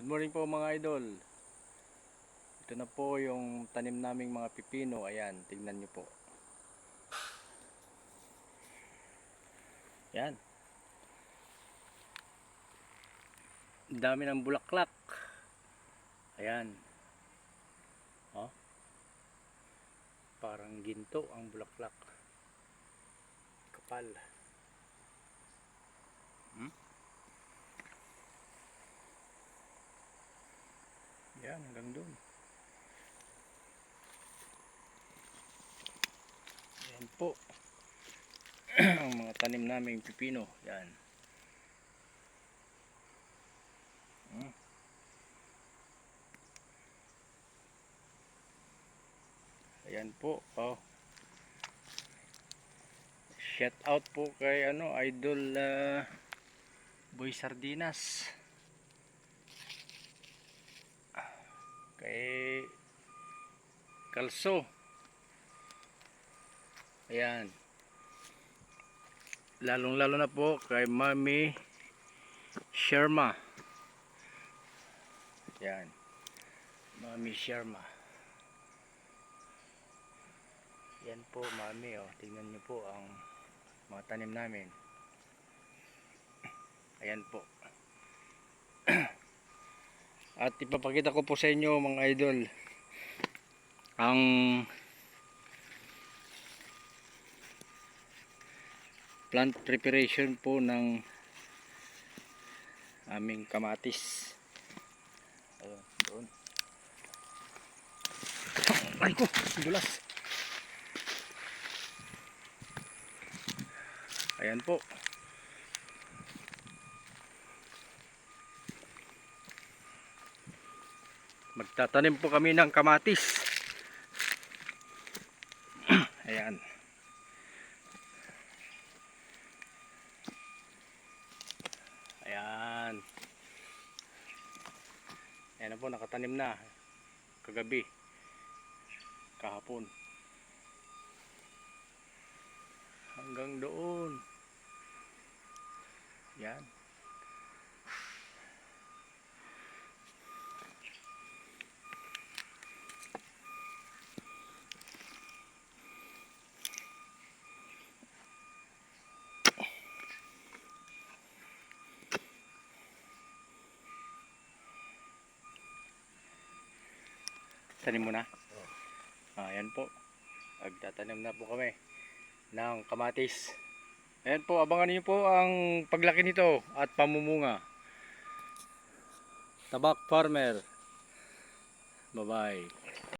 Good morning po mga idol. Ito na po yung tanim naming mga pipino. Ayan, tignan nyo po. Yan. Ang Dami ng bulaklak. Ayan. Oh. Parang ginto ang bulaklak. Kapal. Yan, hanggang doon. Yan po. Ang mga tanim naming pipino. Yan. Hmm. Ayan po. Oh. Shout out po kay ano, Idol ah, Boy Sardinas. Kay Kalso. Ayan. Lalong lalo na po kay Mami Sherma ayan. Mami Sherma yan po Mami. Oh. tingnan niyo po ang mga tanim namin. Ayan po At ipapakita ko po sa inyo mga idol ang plant preparation po ng aming kamatis. Ayun, doon. Ay ko, dulas. Ayan po. Magtatanim po kami ng kamatis. Ayan. Ayan. Ayan po nakatanim na. Kagabi. Kahapon. Hanggang doon. Yan Tanim mo na? Ah, ayan po. Agtatanim na po kami ng kamatis. Ayan po, abangan niyo po ang paglaki nito at pamumunga. Tabak Farmer. Bye-bye.